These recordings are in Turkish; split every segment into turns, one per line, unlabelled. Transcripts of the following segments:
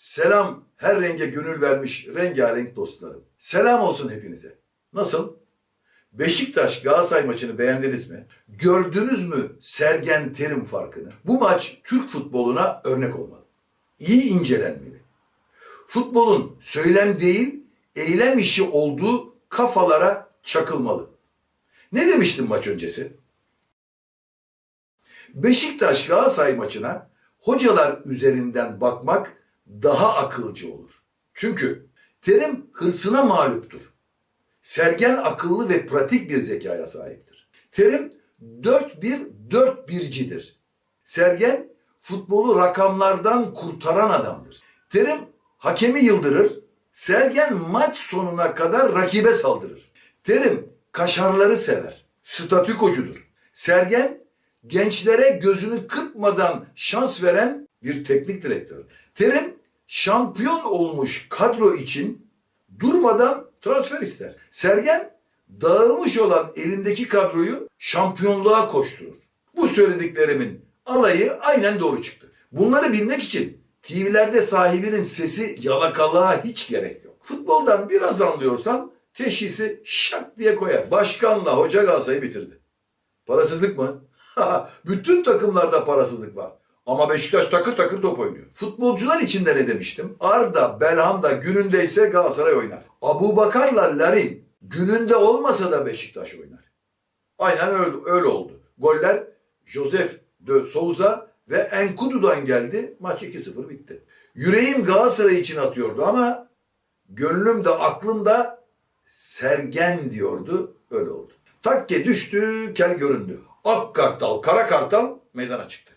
Selam her renge gönül vermiş rengarenk dostlarım. Selam olsun hepinize. Nasıl? Beşiktaş Galatasaray maçını beğendiniz mi? Gördünüz mü Sergen Terim farkını? Bu maç Türk futboluna örnek olmalı. İyi incelenmeli. Futbolun söylem değil, eylem işi olduğu kafalara çakılmalı. Ne demiştim maç öncesi? Beşiktaş Galatasaray maçına hocalar üzerinden bakmak daha akılcı olur. Çünkü terim hırsına mağluptur. Sergen akıllı ve pratik bir zekaya sahiptir. Terim 4-1-4-1'cidir. Sergen futbolu rakamlardan kurtaran adamdır. Terim hakemi yıldırır. Sergen maç sonuna kadar rakibe saldırır. Terim kaşarları sever. Statükocudur. Sergen gençlere gözünü kırpmadan şans veren bir teknik direktör. Terim şampiyon olmuş kadro için durmadan transfer ister. Sergen dağılmış olan elindeki kadroyu şampiyonluğa koşturur. Bu söylediklerimin alayı aynen doğru çıktı. Bunları bilmek için TV'lerde sahibinin sesi yalakalığa hiç gerek yok. Futboldan biraz anlıyorsan teşhisi şak diye koyar. Başkanla hoca Galatasaray'ı bitirdi. Parasızlık mı? Bütün takımlarda parasızlık var. Ama Beşiktaş takır takır top oynuyor. Futbolcular için de ne demiştim? Arda, Belhanda günündeyse Galatasaray oynar. Abu Bakar'la Larin gününde olmasa da Beşiktaş oynar. Aynen öyle, öyle oldu. Goller Josef de Souza ve Enkudu'dan geldi. Maç 2-0 bitti. Yüreğim Galatasaray için atıyordu ama gönlüm de aklım da Sergen diyordu. Öyle oldu. Takke düştü, kel göründü. Ak kartal, kara kartal meydana çıktı.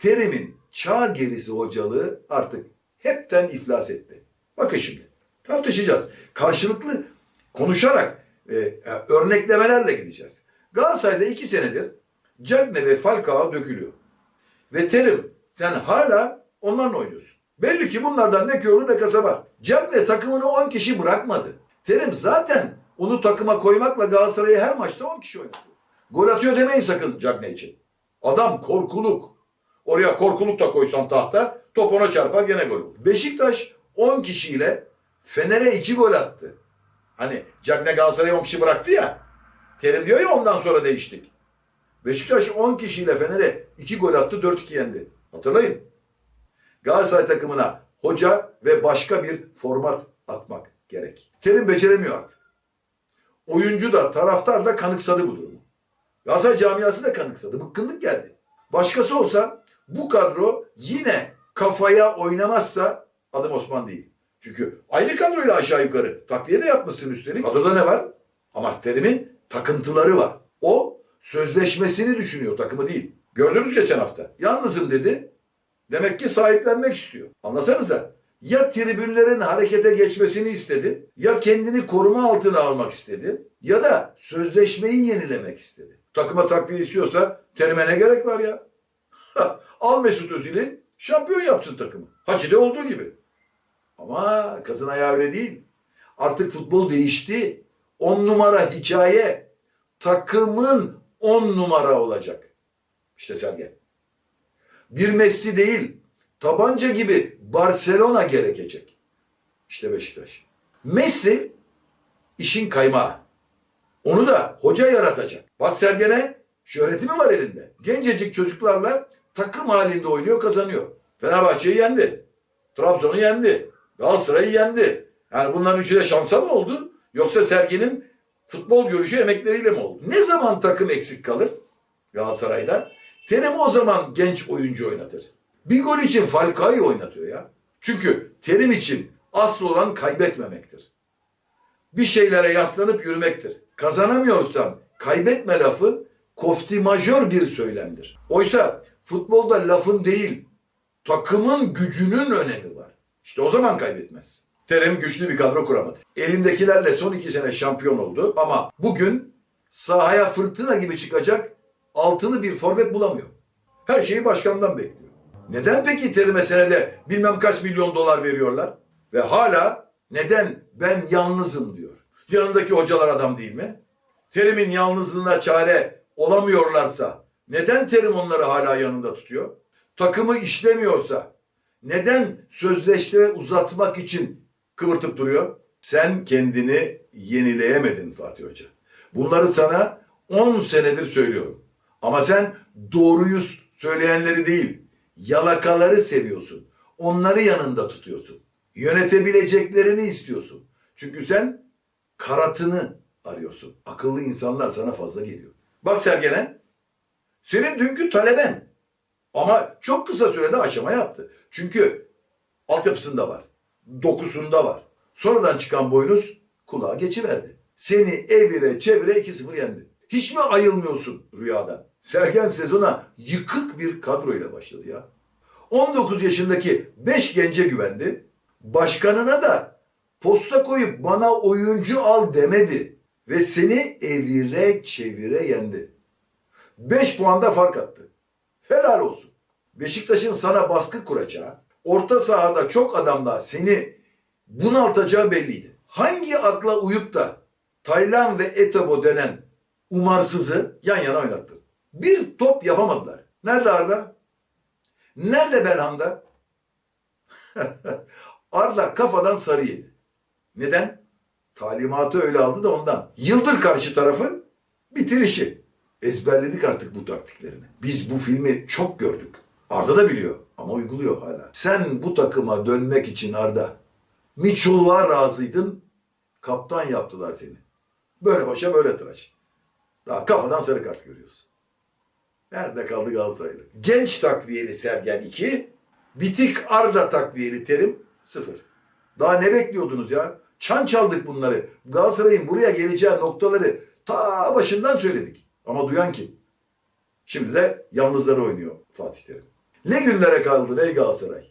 Terim'in çağ gerisi hocalığı artık hepten iflas etti. Bakın şimdi tartışacağız. Karşılıklı konuşarak e, e, örneklemelerle gideceğiz. Galatasaray'da iki senedir Cagne ve Falcao dökülüyor. Ve Terim sen hala onlarla oynuyorsun. Belli ki bunlardan ne köylü ne kasa var. Cagne takımını 10 kişi bırakmadı. Terim zaten onu takıma koymakla Galatasaray'ı her maçta 10 kişi oynatıyor. Gol atıyor demeyin sakın Cagne için. Adam korkuluk. Oraya korkuluk da koysan tahta top ona çarpar gene gol. Beşiktaş 10 kişiyle Fener'e 2 gol attı. Hani Cagne Galatasaray'ı 10 kişi bıraktı ya. Terim diyor ya ondan sonra değiştik. Beşiktaş 10 kişiyle Fener'e 2 gol attı 4-2 yendi. Hatırlayın. Galatasaray takımına hoca ve başka bir format atmak gerek. Terim beceremiyor artık. Oyuncu da taraftar da kanıksadı bu durumu. Galatasaray camiası da kanıksadı. Bıkkınlık geldi. Başkası olsa bu kadro yine kafaya oynamazsa adım Osman değil. Çünkü aynı kadroyla aşağı yukarı takviye de yapmışsın üstelik. Kadroda ne var? Ama Terim'in takıntıları var. O sözleşmesini düşünüyor takımı değil. Gördünüz geçen hafta. Yalnızım dedi. Demek ki sahiplenmek istiyor. Anlasanıza. Ya tribünlerin harekete geçmesini istedi, ya kendini koruma altına almak istedi, ya da sözleşmeyi yenilemek istedi. Takıma takviye istiyorsa terime ne gerek var ya? Al Mesut Özil'i şampiyon yapsın takımı. Hacı'da olduğu gibi. Ama kazın ayağı öyle değil. Artık futbol değişti. On numara hikaye. Takımın on numara olacak. İşte Sergen. Bir Messi değil. Tabanca gibi Barcelona gerekecek. İşte Beşiktaş. Messi işin kaymağı. Onu da hoca yaratacak. Bak Sergen'e şöhreti mi var elinde? Gencecik çocuklarla takım halinde oynuyor kazanıyor. Fenerbahçe'yi yendi. Trabzon'u yendi. Galatasaray'ı yendi. Yani bunların üçü de şansa mı oldu? Yoksa Sergen'in futbol görüşü emekleriyle mi oldu? Ne zaman takım eksik kalır Galatasaray'da? Terim o zaman genç oyuncu oynatır. Bir gol için Falcao'yu oynatıyor ya. Çünkü terim için asıl olan kaybetmemektir. Bir şeylere yaslanıp yürümektir. Kazanamıyorsan kaybetme lafı kofti majör bir söylemdir. Oysa futbolda lafın değil, takımın gücünün önemi var. İşte o zaman kaybetmez. Terim güçlü bir kadro kuramadı. Elindekilerle son iki sene şampiyon oldu ama bugün sahaya fırtına gibi çıkacak altılı bir forvet bulamıyor. Her şeyi başkandan bekliyor. Neden peki terime senede bilmem kaç milyon dolar veriyorlar? Ve hala neden ben yalnızım diyor. Yanındaki hocalar adam değil mi? Terim'in yalnızlığına çare olamıyorlarsa neden Terim onları hala yanında tutuyor? Takımı işlemiyorsa, neden sözleşme uzatmak için kıvırtıp duruyor? Sen kendini yenileyemedin Fatih Hoca. Bunları sana 10 senedir söylüyorum. Ama sen doğruyu söyleyenleri değil, yalakaları seviyorsun. Onları yanında tutuyorsun. Yönetebileceklerini istiyorsun. Çünkü sen karatını arıyorsun. Akıllı insanlar sana fazla geliyor. Bak Sergen'e, senin dünkü taleben. Ama çok kısa sürede aşama yaptı. Çünkü altyapısında var. Dokusunda var. Sonradan çıkan boynuz kulağa geçiverdi. Seni evire çevire 2-0 yendi. Hiç mi ayılmıyorsun rüyadan? Sergen sezona yıkık bir kadroyla başladı ya. 19 yaşındaki 5 gence güvendi. Başkanına da posta koyup bana oyuncu al demedi. Ve seni evire çevire yendi. 5 puanda fark attı. Helal olsun. Beşiktaş'ın sana baskı kuracağı, orta sahada çok adamla seni bunaltacağı belliydi. Hangi akla uyup da Taylan ve Etobo denen umarsızı yan yana oynattı? Bir top yapamadılar. Nerede Arda? Nerede Belhanda? Arda kafadan sarı yedi. Neden? Talimatı öyle aldı da ondan. Yıldır karşı tarafı bitir işi. Ezberledik artık bu taktiklerini. Biz bu filmi çok gördük. Arda da biliyor ama uyguluyor hala. Sen bu takıma dönmek için Arda Miçoluğa razıydın. Kaptan yaptılar seni. Böyle başa böyle tıraş. Daha kafadan sarı kart görüyorsun. Nerede kaldı Galatasaraylı? Genç takviyeli Sergen 2, bitik Arda takviyeli Terim 0. Daha ne bekliyordunuz ya? Çan çaldık bunları. Galatasaray'ın buraya geleceği noktaları ta başından söyledik. Ama duyan kim? Şimdi de yalnızları oynuyor Fatih Terim. Ne günlere kaldı ey Galatasaray?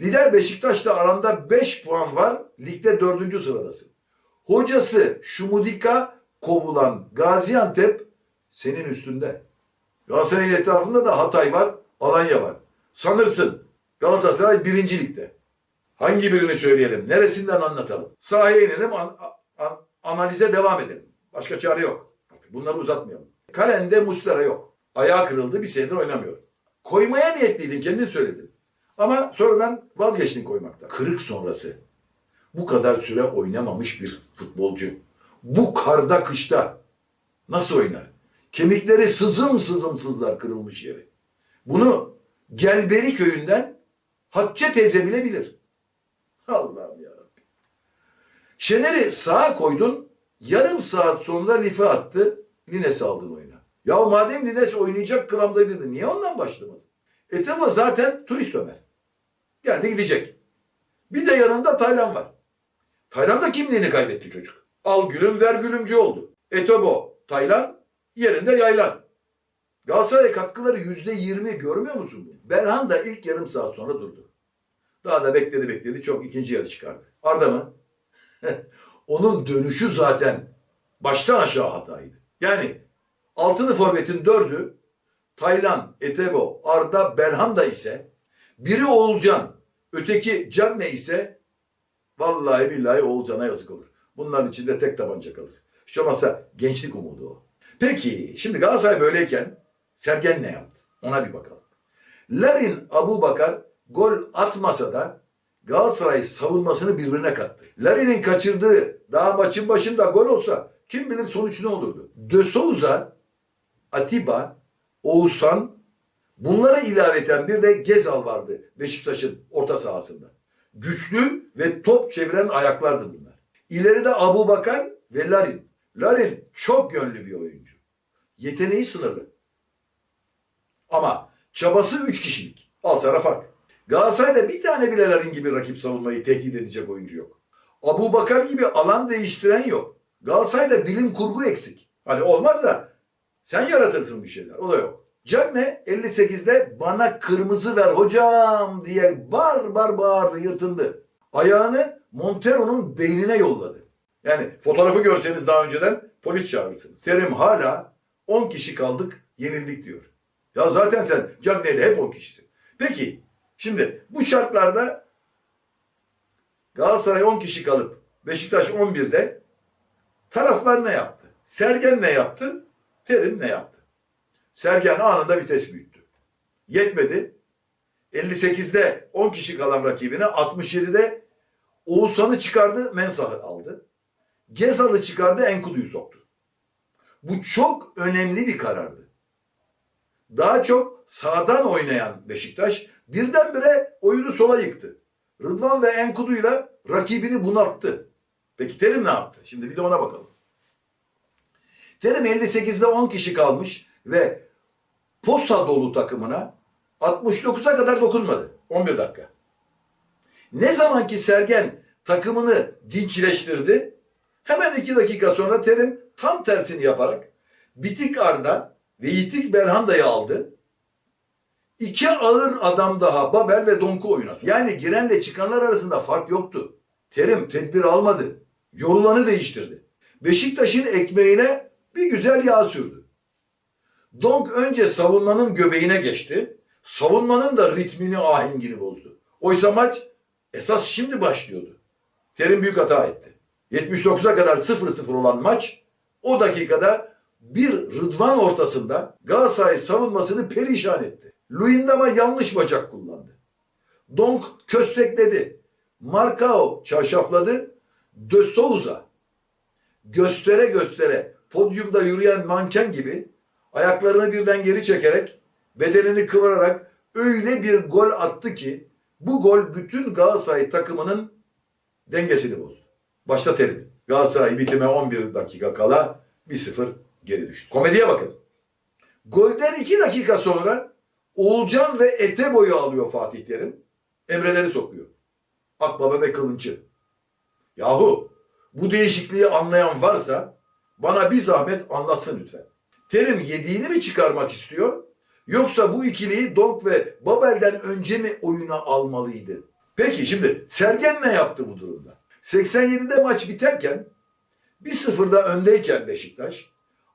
Lider Beşiktaş'la aranda 5 puan var. Ligde 4. sıradasın. Hocası Şumudika kovulan Gaziantep senin üstünde. Galatasaray'ın etrafında da Hatay var, Alanya var. Sanırsın Galatasaray birinci ligde. Hangi birini söyleyelim? Neresinden anlatalım? Sahaya inelim, an- an- analize devam edelim. Başka çare yok. Artık bunları uzatmayalım. Kalende Mustara yok. Ayağı kırıldı, bir senedir oynamıyor. Koymaya niyetliydin, kendin söyledin. Ama sonradan vazgeçtin koymaktan. Kırık sonrası. Bu kadar süre oynamamış bir futbolcu. Bu karda kışta nasıl oynar? Kemikleri sızım sızım sızlar kırılmış yeri. Bunu Gelberi köyünden Hatice teyze bile bilir. Allah'ım yarabbim. Şener'i sağa koydun, yarım saat sonra Life attı, Lines'i aldın oyuna. Ya madem Lines oynayacak kıvamdaydı, niye ondan başlamadın? Etebo zaten turist Ömer. Geldi gidecek. Bir de yanında Taylan var. Taylan da kimliğini kaybetti çocuk. Al gülüm ver gülümcü oldu. Etobo, Taylan, yerinde yaylan. Galatasaray katkıları yüzde yirmi görmüyor musun? bunu? Belhan da ilk yarım saat sonra durdu. Daha da bekledi bekledi çok ikinci yarı çıkardı. Arda mı? Onun dönüşü zaten baştan aşağı hataydı. Yani altılı forvetin dördü Taylan, Etebo, Arda, Belhanda ise biri Oğulcan, öteki Canne ise vallahi billahi Oğulcan'a yazık olur. Bunların içinde tek tabanca kalır. Hiç olmazsa gençlik umudu o. Peki şimdi Galatasaray böyleyken Sergen ne yaptı? Ona bir bakalım. Larin Abu Bakar gol atmasa da Galatasaray savunmasını birbirine kattı. Larin'in kaçırdığı daha maçın başında gol olsa kim bilir sonuç ne olurdu? De Souza, Atiba, Oğuzhan bunlara ilaveten bir de Gezal vardı Beşiktaş'ın orta sahasında. Güçlü ve top çeviren ayaklardı bunlar. İleride Abu Bakar ve Larin. Larin çok yönlü bir oyuncu. Yeteneği sınırlı. Ama çabası üç kişilik. Al sana fark. Galatasaray'da bir tane bile Larin gibi rakip savunmayı tehdit edecek oyuncu yok. Abu Bakar gibi alan değiştiren yok. Galatasaray'da bilim kurgu eksik. Hani olmaz da sen yaratırsın bir şeyler. O da yok. Cagne 58'de bana kırmızı ver hocam diye bar bar bağırdı yırtındı. Ayağını Montero'nun beynine yolladı. Yani fotoğrafı görseniz daha önceden polis çağırırsınız. Terim hala 10 kişi kaldık yenildik diyor. Ya zaten sen Cagne'yle hep 10 kişisin. Peki şimdi bu şartlarda Galatasaray 10 kişi kalıp Beşiktaş 11'de taraflar ne yaptı? Sergen ne yaptı? Terim ne yaptı? Sergen anında vites büyüttü. Yetmedi. 58'de 10 kişi kalan rakibine 67'de Oğuzhan'ı çıkardı, Mensah'ı aldı. Gezal'ı çıkardı, Enkudu'yu soktu. Bu çok önemli bir karardı. Daha çok sağdan oynayan Beşiktaş birdenbire oyunu sola yıktı. Rıdvan ve Enkudu'yla rakibini bunalttı. Peki Terim ne yaptı? Şimdi bir de ona bakalım. Terim 58'de 10 kişi kalmış ve posa dolu takımına 69'a kadar dokunmadı. 11 dakika. Ne zaman ki Sergen takımını dinçleştirdi, hemen 2 dakika sonra Terim tam tersini yaparak Bitik Arda ve Yitik Belhanda'yı aldı. İki ağır adam daha Babel ve Donk'u oyuna. Yani girenle çıkanlar arasında fark yoktu. Terim tedbir almadı. Yorulanı değiştirdi. Beşiktaş'ın ekmeğine bir güzel yağ sürdü. Donk önce savunmanın göbeğine geçti. Savunmanın da ritmini ahengini bozdu. Oysa maç esas şimdi başlıyordu. Terim büyük hata etti. 79'a kadar 0-0 olan maç o dakikada bir Rıdvan ortasında Galatasaray savunmasını perişan etti. Luyendama yanlış bacak kullandı. Donk köstekledi. Marcao çarşafladı. De Souza göstere göstere podyumda yürüyen manken gibi ayaklarını birden geri çekerek bedenini kıvırarak öyle bir gol attı ki bu gol bütün Galatasaray takımının dengesini bozdu. Başta Terim. Galatasaray bitime 11 dakika kala 1-0 geri düştü. Komediye bakın. Golden 2 dakika sonra Oğulcan ve Ete boyu alıyor Fatih Terim. Emreleri sokuyor. Akbaba ve Kılınç'ı. Yahu bu değişikliği anlayan varsa bana bir zahmet anlatsın lütfen. Terim yediğini mi çıkarmak istiyor? Yoksa bu ikiliyi Donk ve Babel'den önce mi oyuna almalıydı? Peki şimdi Sergen ne yaptı bu durumda? 87'de maç biterken 1-0'da öndeyken Beşiktaş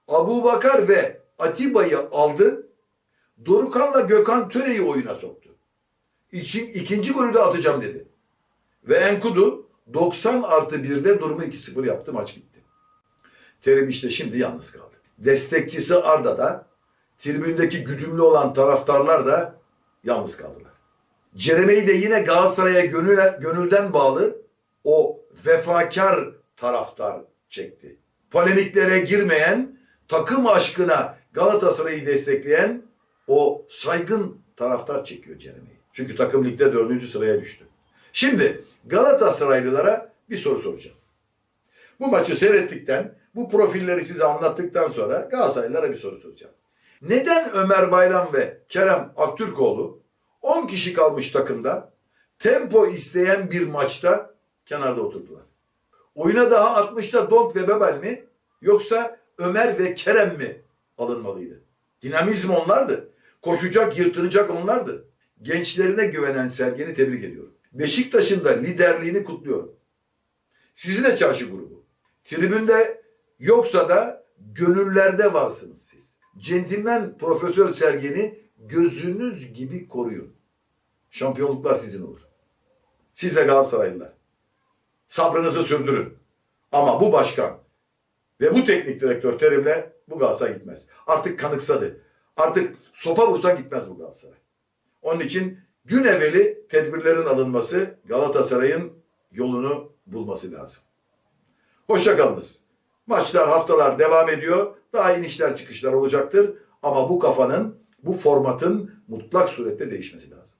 Abu Bakar ve Atiba'yı aldı. Dorukan'la Gökhan Töre'yi oyuna soktu. İçin, ikinci golü de atacağım dedi. Ve Enkudu 90 artı 1'de durumu 2-0 yaptı maç bitti. Terim işte şimdi yalnız kaldı. Destekçisi Arda da tribündeki güdümlü olan taraftarlar da yalnız kaldılar. Cereme'yi de yine Galatasaray'a gönül, gönülden bağlı o vefakar taraftar çekti. Polemiklere girmeyen, takım aşkına Galatasaray'ı destekleyen o saygın taraftar çekiyor Cereme'yi. Çünkü takım ligde dördüncü sıraya düştü. Şimdi Galatasaraylılara bir soru soracağım. Bu maçı seyrettikten, bu profilleri size anlattıktan sonra Galatasaraylılara bir soru soracağım. Neden Ömer Bayram ve Kerem Aktürkoğlu 10 kişi kalmış takımda tempo isteyen bir maçta kenarda oturdular? Oyuna daha 60'ta Donk ve Bebel mi yoksa Ömer ve Kerem mi alınmalıydı? Dinamizm onlardı. Koşacak, yırtınacak onlardı. Gençlerine güvenen Sergen'i tebrik ediyorum. Beşiktaş'ın da liderliğini kutluyorum. Sizin çarşı grubu. Tribünde yoksa da gönüllerde varsınız siz. Centilmen Profesör Sergen'i gözünüz gibi koruyun. Şampiyonluklar sizin olur. Siz de Galatasaraylılar. Sabrınızı sürdürün. Ama bu başkan ve bu teknik direktör Terim'le bu Galatasaray gitmez. Artık kanıksadı. Artık sopa vursan gitmez bu Galatasaray. Onun için gün evveli tedbirlerin alınması Galatasaray'ın yolunu bulması lazım. Hoşçakalınız. Maçlar haftalar devam ediyor. Daha inişler çıkışlar olacaktır. Ama bu kafanın, bu formatın mutlak surette değişmesi lazım.